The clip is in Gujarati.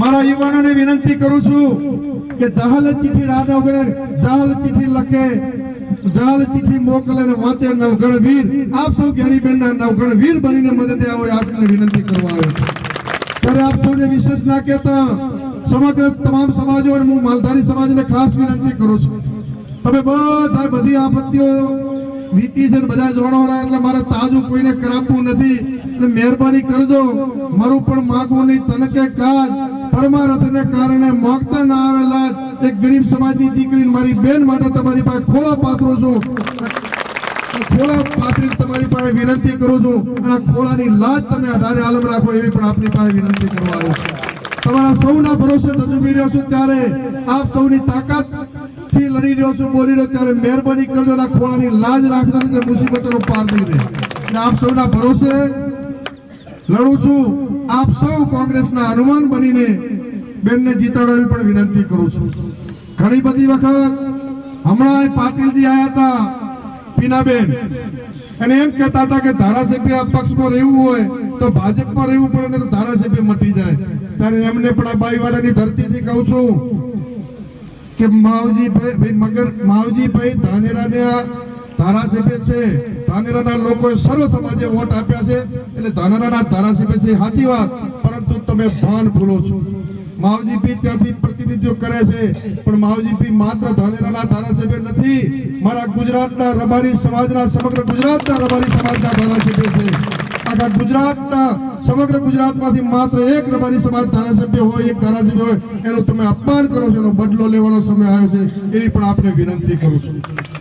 મારા યુવાનોને વિનંતી કરું છું કે જહાલ ચિઠ્ઠી રાહ વગર જહાલ ચિઠ્ઠી લખે જહાલ ચિઠ્ઠી મોકલે અને વાંચે નવગણ વીર આપ સૌ જ્ઞાનીબેનના નવગણ વીર બનીને મદદે આવો આપને વિનંતી કરવા આવ્યો છું. ત્યારે આપ સૌને વિશેષ ના કહેતા, સમગ્ર તમામ સમાજો અને હું માલધારી સમાજને ખાસ વિનંતી કરું છું. તમે બધા બધી આપત્તિઓ વીતી છે બધા જોડવાના એટલે મારે તાજું કોઈને કરાવવું નથી. એટલે મહેરબાની કરજો. મારું પણ માગવું નહીં. તને કે કાજ પરમારથને કારણે માગતા ના આવેલા એક ગરીબ સમાજની દીકરી મારી બેન માટે તમારી પાસે ખોળા પાથરો છું. ખોળા પાત્રી તમારી પાસે વિનંતી કરું છું અને ખોળાની લાજ તમે અઢારે આલમ રાખો એવી પણ આપની પાસે વિનંતી કરવા આવ્યો છું. તમારા સૌના ભરોસે તજુબી રહ્યો છું ત્યારે આપ સૌની તાકાતથી લડી રહ્યો છું, બોલી રહ્યો ત્યારે મહેરબાની કરજો અને ખોળાની લાજ રાખજો મુસીબતોનો પાર નહીં દે આપ સૌના ભરોસે લડું છું. આપ સૌ કોંગ્રેસના હનુમાન બનીને બેનને જીતાડવાની પણ વિનંતી કરું છું. ઘણી બધી વખત હમણાં પાટીલજી આવ્યા હતા, પીનાબેન. અને એમ કહેતા હતા કે ધારાસભ્ય પક્ષમાં રહેવું હોય તો ભાજપમાં રહેવું પડે ને તો ધારાસભ્ય મટી જાય. ત્યારે એમને પણ આ બાઈવાડાની ધરતીથી કહું છું કે માવજીભાઈ ભાઈ મગર માવજીભાઈ ધાનેરાના ધારાસભ્ય છે. ધાનેરાના લોકોએ સર્વ સમાજે વોટ આપ્યા છે. એટલે ધાનેરાના ધારાસભ્ય છે, સાચી વાત. પરંતુ તમે ભાન ભૂલો છો. માવજીભાઈ ત્યાંથી પ્રતિનિધિઓ કરે છે. પણ માવજીભાઈ માત્ર ધાનેરાના ધારાસભ્ય નથી. મારા ગુજરાતના રબારી સમાજના સમગ્ર ગુજરાતના રબારી સમાજના ધારાસભ્ય છે. આખા ગુજરાતના સમગ્ર ગુજરાતમાંથી માત્ર એક રબારી સમાજ ધારાસભ્ય હોય, એક ધારાસભ્ય હોય, એનું તમે અપમાન કરો છો, એનો બદલો લેવાનો સમય આવ્યો છે. એવી પણ આપણે વિનંતી કરું છું.